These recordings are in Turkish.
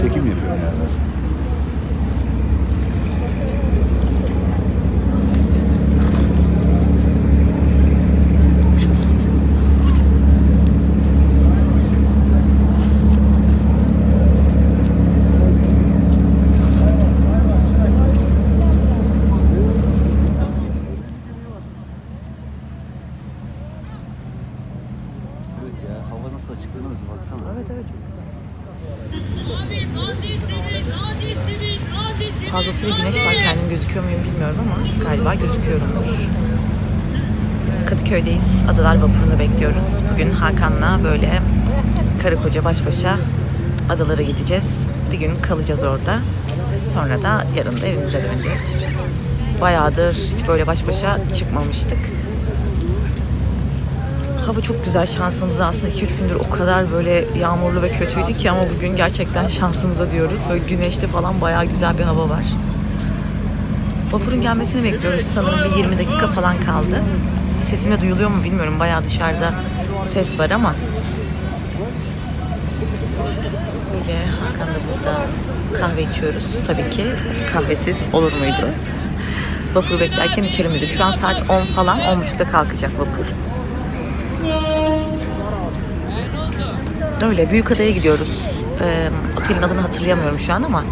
Çekim yapıyorum yani nasıl? Nasıl açıklığına nasıl baksana. Evet evet çok güzel. Fazlasıyla güneş var. Kendim gözüküyor muyum bilmiyorum ama galiba gözüküyorumdur. Kadıköy'deyiz. Adalar Vapuru'nu bekliyoruz. Bugün Hakan'la böyle karı koca baş başa adalara gideceğiz. Bir gün kalacağız orada. Sonra da yarın da evimize döneceğiz. Bayağıdır hiç böyle baş başa çıkmamıştık. Hava çok güzel şansımıza aslında 2-3 gündür o kadar böyle yağmurlu ve kötüydü ki ama bugün gerçekten şansımıza diyoruz. Böyle güneşli falan bayağı güzel bir hava var. Vapurun gelmesini bekliyoruz. Sanırım bir 20 dakika falan kaldı. Sesime duyuluyor mu bilmiyorum. Bayağı dışarıda ses var ama. Böyle Hakan da burada kahve içiyoruz. Tabii ki kahvesiz olur muydu? Vapuru beklerken içelim dedik. Şu an saat 10 falan, 10.30'da kalkacak vapur. Öyle Büyükada'ya gidiyoruz. Ee, otelin adını hatırlayamıyorum şu an ama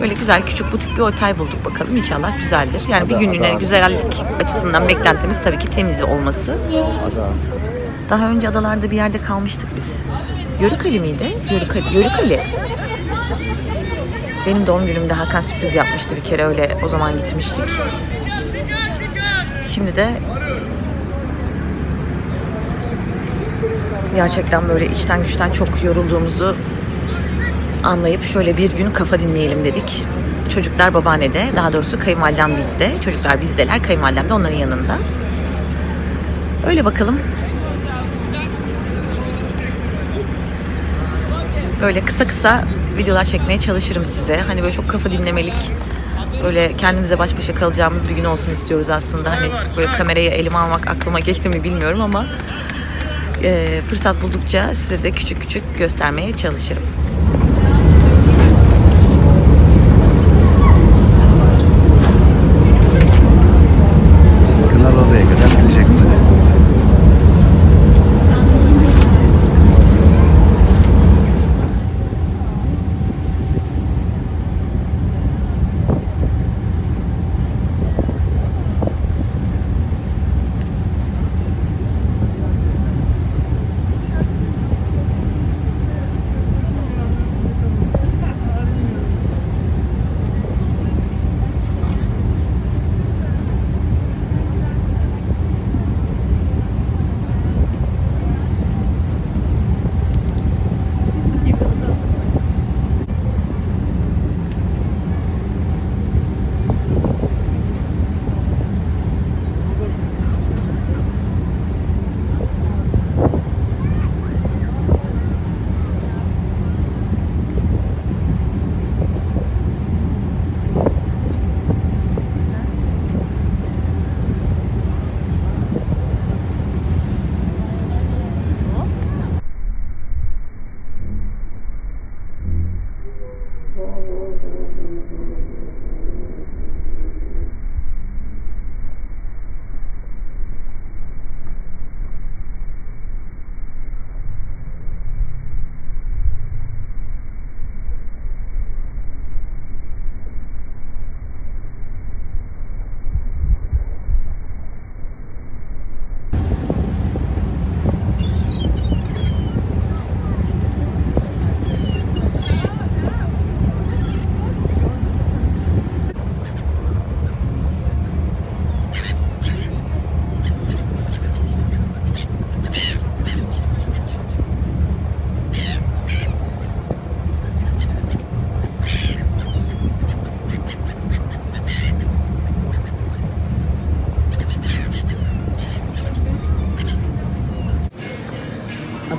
böyle güzel küçük butik bir otel bulduk bakalım inşallah güzeldir. Yani bir günlüğüne güzellik açısından beklentimiz tabii ki temiz olması. Daha önce adalarda bir yerde kalmıştık biz. Yörükali miydi? Yörükali. Yörükali. Benim doğum günümde Hakan sürpriz yapmıştı bir kere öyle o zaman gitmiştik. Şimdi de gerçekten böyle içten güçten çok yorulduğumuzu anlayıp şöyle bir gün kafa dinleyelim dedik. Çocuklar babaannede, daha doğrusu kayınvalidem bizde. Çocuklar bizdeler, kayınvalidem de onların yanında. Öyle bakalım. Böyle kısa kısa videolar çekmeye çalışırım size. Hani böyle çok kafa dinlemelik, böyle kendimize baş başa kalacağımız bir gün olsun istiyoruz aslında. Hani böyle kamerayı elime almak aklıma gelir mi bilmiyorum ama e, fırsat buldukça size de küçük küçük göstermeye çalışırım.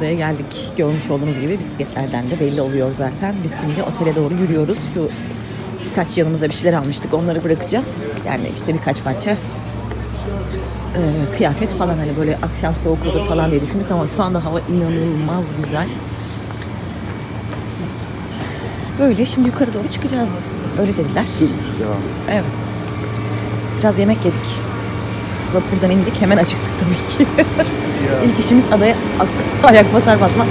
Adaya geldik. Görmüş olduğunuz gibi bisikletlerden de belli oluyor zaten. Biz şimdi otele doğru yürüyoruz. Şu birkaç yanımıza bir şeyler almıştık. Onları bırakacağız. Yani işte birkaç parça e, kıyafet falan hani böyle akşam soğuk olur falan diye düşündük ama şu anda hava inanılmaz güzel. Böyle şimdi yukarı doğru çıkacağız. Öyle dediler. Evet. Biraz yemek yedik. Vapurdan indik hemen acıktık tabii ki. İlk işimiz adaya as- ayak basar basmaz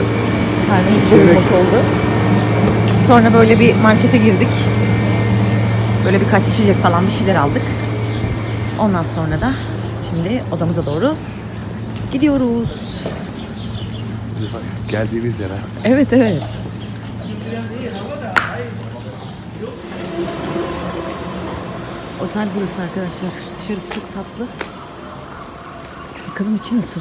karnımız doyurmak oldu. Sonra böyle bir markete girdik. Böyle birkaç içecek falan bir şeyler aldık. Ondan sonra da şimdi odamıza doğru gidiyoruz. Geldiğimiz yere. Evet evet. Otel burası arkadaşlar. Dışarısı çok tatlı. Bakalım içi nasıl.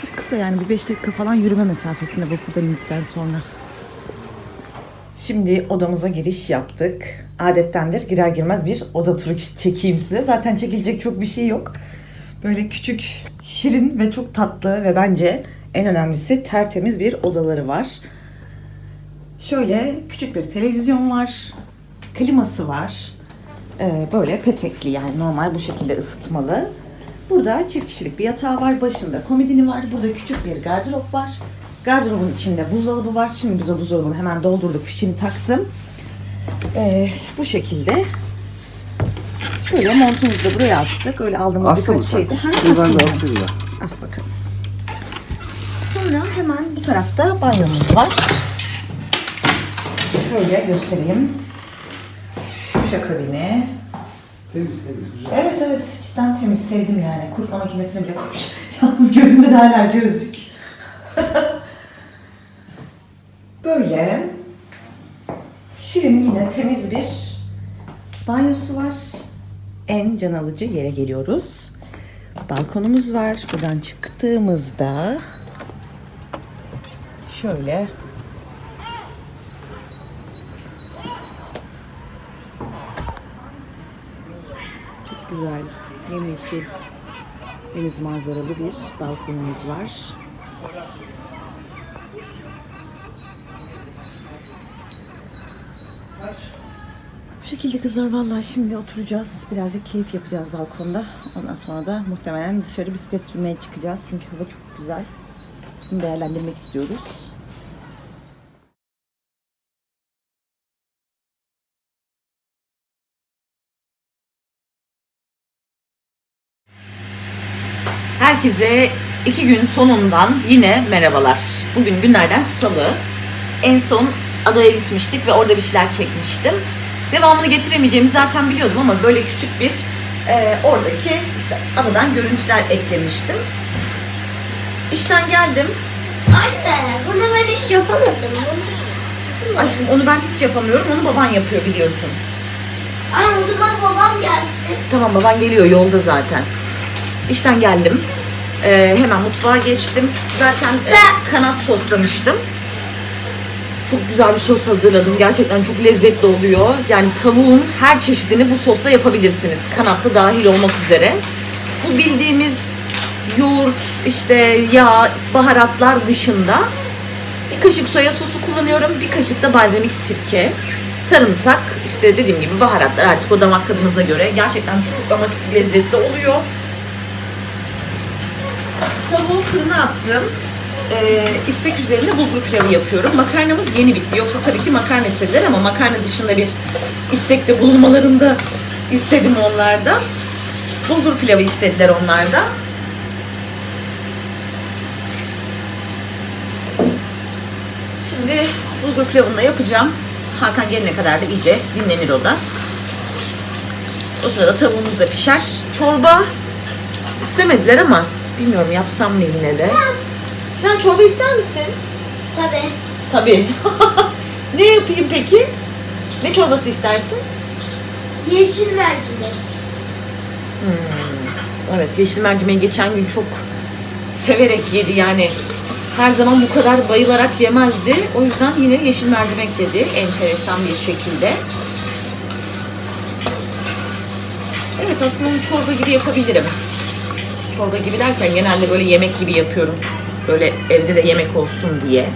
Çok kısa yani bir 5 dakika falan yürüme mesafesinde vapurdan indikten sonra. Şimdi odamıza giriş yaptık. Adettendir girer girmez bir oda turu çekeyim size. Zaten çekilecek çok bir şey yok. Böyle küçük, şirin ve çok tatlı ve bence en önemlisi tertemiz bir odaları var. Şöyle küçük bir televizyon var. Kliması var. Ee, böyle petekli yani normal bu şekilde ısıtmalı. Burada çift kişilik bir yatağı var. Başında komodini var. Burada küçük bir gardırop var. Gardırobun içinde buzdolabı var. Şimdi biz o buzdolabını hemen doldurduk. Fişini taktım. Ee, bu şekilde. Şöyle montumuzu da buraya astık. Öyle aldığımız Aslı birkaç şeydi. Ha, ben de asayım da. As bakalım. Sonra hemen bu tarafta banyomuz var. Şöyle göstereyim. Duşakabini. Temiz temiz güzel. Evet evet cidden temiz sevdim yani. Kurutma makinesini bile koymuş. Yalnız gözümde de hala gözlük. Böyle. Şirin yine temiz bir banyosu var. En can alıcı yere geliyoruz. Balkonumuz var. Buradan çıktığımızda şöyle çok güzel yemyeşil deniz manzaralı bir balkonumuz var. Bu şekilde kızlar vallahi şimdi oturacağız. Birazcık keyif yapacağız balkonda. Ondan sonra da muhtemelen dışarı bisiklet sürmeye çıkacağız. Çünkü hava çok güzel. Bunu değerlendirmek istiyoruz. Herkese iki gün sonundan yine merhabalar. Bugün günlerden salı. En son adaya gitmiştik ve orada bir şeyler çekmiştim. Devamını getiremeyeceğimi zaten biliyordum ama böyle küçük bir e, oradaki işte adadan görüntüler eklemiştim. İşten geldim. Anne, bunu ben hiç yapamadım. Aşkım onu ben hiç yapamıyorum. Onu baban yapıyor biliyorsun. Anne o zaman babam gelsin. Tamam baban geliyor yolda zaten. İşten geldim. Ee, hemen mutfağa geçtim. Zaten e, kanat soslamıştım. Çok güzel bir sos hazırladım. Gerçekten çok lezzetli oluyor. Yani tavuğun her çeşidini bu sosla yapabilirsiniz. Kanat da dahil olmak üzere. Bu bildiğimiz yoğurt, işte yağ, baharatlar dışında bir kaşık soya sosu kullanıyorum. Bir kaşık da balzamik sirke. Sarımsak, işte dediğim gibi baharatlar artık o damak tadınıza göre. Gerçekten çok ama çok lezzetli oluyor. Tavuğu fırına attım. Ee, istek üzerine bulgur pilavı yapıyorum. Makarnamız yeni bitti. Yoksa tabii ki makarna istediler ama makarna dışında bir istekte bulunmalarında istedim onlardan. Bulgur pilavı istediler onlar da. Şimdi bulgur pilavını da yapacağım. Hakan gelene kadar da iyice dinlenir o da. O sırada tavuğumuz da pişer. Çorba istemediler ama bilmiyorum yapsam mı yine de. Sen çorba ister misin? Tabii. Tabii. ne yapayım peki? Ne çorbası istersin? Yeşil mercimek. Evet, yeşil mercimeği geçen gün çok severek yedi yani. Her zaman bu kadar bayılarak yemezdi. O yüzden yine yeşil mercimek dedi enteresan bir şekilde. Evet aslında onu çorba gibi yapabilirim. Çorba gibi derken genelde böyle yemek gibi yapıyorum. Böyle evde de yemek olsun diye.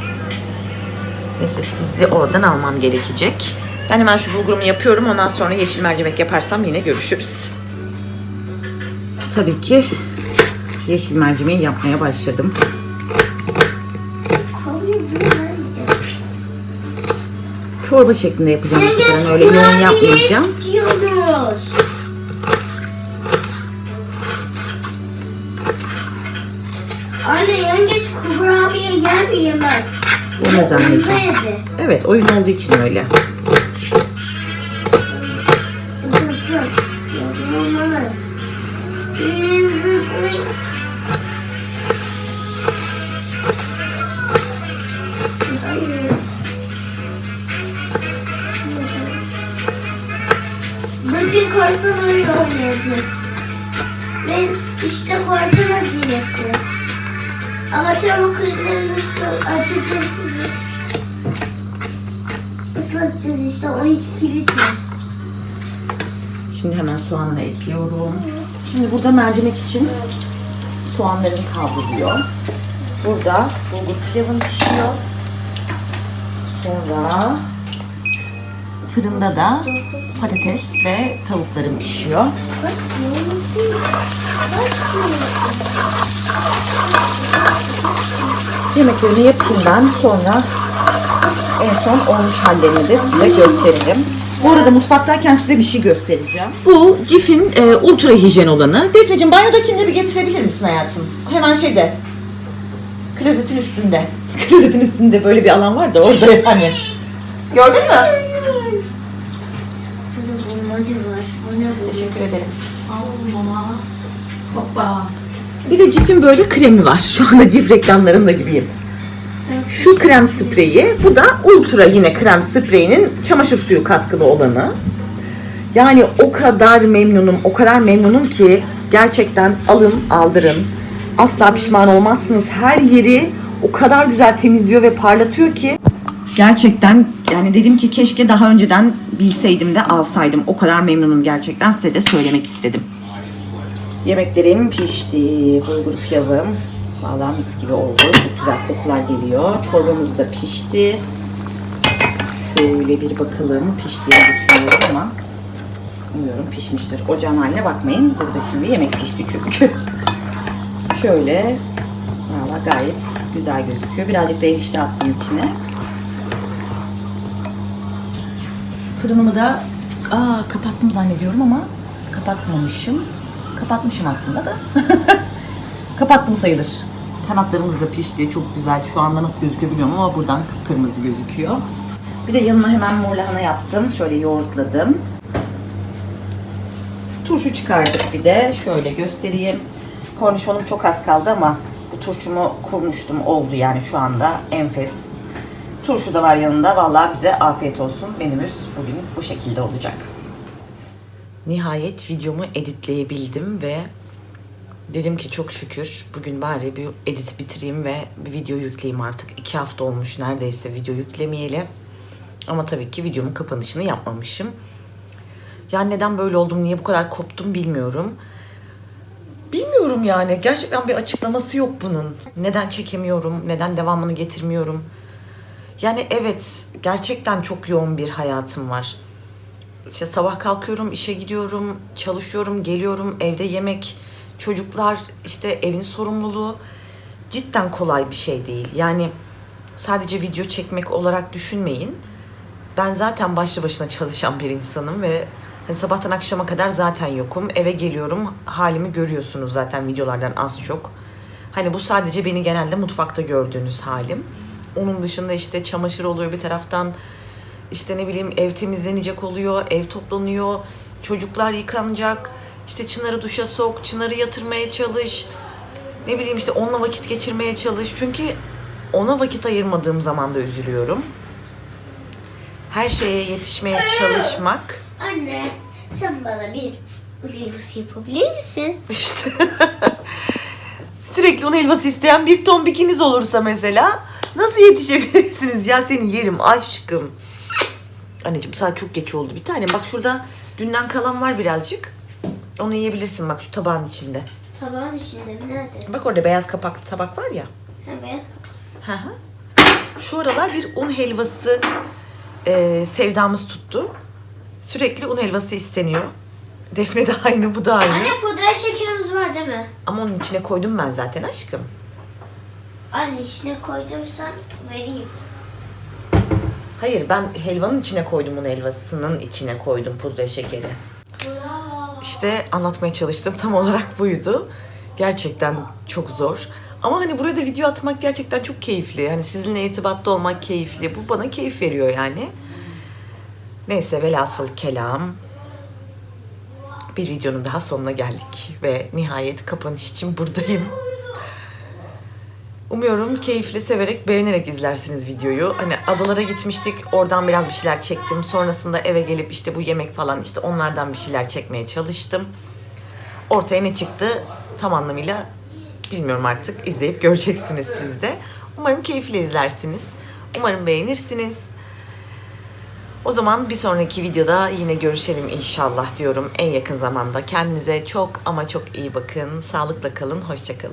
Neyse sizi oradan almam gerekecek. Ben hemen şu bulgurumu yapıyorum. Ondan sonra yeşil mercimek yaparsam yine görüşürüz. tabii ki yeşil mercimeği yapmaya başladım. Çorba şeklinde yapacağım bu öyle yoğun yapmayacağım. Mi yemez? Yemez anneciğim. Evet oyun olduğu için öyle. Bugün korsan oyun oynayacağız. Ve işte korsan hazinesi. Amatör bu kulüplerini açacağız? Nasıl açacağız işte 12 kilit var. Şimdi hemen soğanını ekliyorum. Şimdi burada mercimek için soğanlarım kavruluyor. Burada bulgur pilavım pişiyor. Sonra fırında da patates ve tavuklarım pişiyor. Yemeklerimi yapayım ben. Sonra en son olmuş hallerini de size gösteririm. Bu arada mutfaktayken size bir şey göstereceğim. Bu Cif'in e, ultra hijyen olanı. Defneciğim banyodakini de bir getirebilir misin hayatım? Hemen şeyde. Klozetin üstünde. Klozetin üstünde böyle bir alan var da orada yani. Gördün mü? Burada bulmacı var. O ne bu? Teşekkür ederim. Allah. Hoppa. Bir de Cif'in böyle kremi var. Şu anda Cif reklamlarında gibiyim. Şu krem spreyi, bu da ultra yine krem spreyinin çamaşır suyu katkılı olanı. Yani o kadar memnunum, o kadar memnunum ki gerçekten alın, aldırın. Asla pişman olmazsınız. Her yeri o kadar güzel temizliyor ve parlatıyor ki. Gerçekten yani dedim ki keşke daha önceden bilseydim de alsaydım. O kadar memnunum gerçekten size de söylemek istedim. Yemeklerim pişti. Bulgur pilavım. Vallahi mis gibi oldu. Çok güzel kokular geliyor. Çorbamız da pişti. Şöyle bir bakalım. Piştiğini düşünüyorum ama umuyorum pişmiştir. Ocağın haline bakmayın. Burada şimdi yemek pişti çünkü. Şöyle Valla gayet güzel gözüküyor. Birazcık da erişte attım içine. Fırınımı da aa, kapattım zannediyorum ama kapatmamışım. Kapatmışım aslında da. Kapattım sayılır. Kanatlarımız da pişti. Çok güzel. Şu anda nasıl gözüküyor bilmiyorum ama buradan kıpkırmızı gözüküyor. Bir de yanına hemen mor lahana yaptım. Şöyle yoğurtladım. Turşu çıkardık bir de. Şöyle göstereyim. Kornişonum çok az kaldı ama bu turşumu kurmuştum. Oldu yani şu anda enfes. Turşu da var yanında. Vallahi bize afiyet olsun. Menümüz bugün bu şekilde olacak. Nihayet videomu editleyebildim ve dedim ki çok şükür bugün bari bir edit bitireyim ve bir video yükleyeyim artık. İki hafta olmuş neredeyse video yüklemeyeli. Ama tabii ki videomun kapanışını yapmamışım. Yani neden böyle oldum, niye bu kadar koptum bilmiyorum. Bilmiyorum yani. Gerçekten bir açıklaması yok bunun. Neden çekemiyorum, neden devamını getirmiyorum. Yani evet, gerçekten çok yoğun bir hayatım var. İşte sabah kalkıyorum, işe gidiyorum, çalışıyorum, geliyorum, evde yemek, çocuklar, işte evin sorumluluğu cidden kolay bir şey değil. Yani sadece video çekmek olarak düşünmeyin. Ben zaten başlı başına çalışan bir insanım ve hani sabahtan akşama kadar zaten yokum. Eve geliyorum, halimi görüyorsunuz zaten videolardan az çok. Hani bu sadece beni genelde mutfakta gördüğünüz halim. Onun dışında işte çamaşır oluyor bir taraftan, işte ne bileyim ev temizlenecek oluyor, ev toplanıyor, çocuklar yıkanacak, işte Çınar'ı duşa sok, Çınar'ı yatırmaya çalış, ne bileyim işte onunla vakit geçirmeye çalış. Çünkü ona vakit ayırmadığım zaman da üzülüyorum. Her şeye yetişmeye çalışmak Anne sen bana bir helvası yapabilir misin? işte sürekli un helvası isteyen bir tombikiniz olursa mesela nasıl yetişebilirsiniz ya seni yerim aşkım. Anneciğim saat çok geç oldu bir tane bak şurada dünden kalan var birazcık. Onu yiyebilirsin bak şu tabağın içinde. Tabağın içinde mi? Nerede? Bak orada beyaz kapaklı tabak var ya. Ha beyaz kapak. Hı hı. Şu aralar bir un helvası e, sevdamız tuttu. Sürekli un helvası isteniyor. Defne de aynı, bu da aynı. Anne pudra şekerimiz var değil mi? Ama onun içine koydum ben zaten aşkım. Anne içine koyduysan vereyim. Hayır ben helvanın içine koydum bunu helvasının içine koydum pudra şekeri. Bravo. İşte anlatmaya çalıştım tam olarak buydu. Gerçekten çok zor. Ama hani burada video atmak gerçekten çok keyifli. Hani sizinle irtibatta olmak keyifli. Bu bana keyif veriyor yani. Neyse velhasıl kelam. Bir videonun daha sonuna geldik. Ve nihayet kapanış için buradayım. Umuyorum keyifle, severek, beğenerek izlersiniz videoyu. Hani adalara gitmiştik, oradan biraz bir şeyler çektim. Sonrasında eve gelip işte bu yemek falan işte onlardan bir şeyler çekmeye çalıştım. Ortaya ne çıktı tam anlamıyla bilmiyorum artık. izleyip göreceksiniz siz de. Umarım keyifle izlersiniz. Umarım beğenirsiniz. O zaman bir sonraki videoda yine görüşelim inşallah diyorum en yakın zamanda. Kendinize çok ama çok iyi bakın. Sağlıkla kalın, hoşça kalın.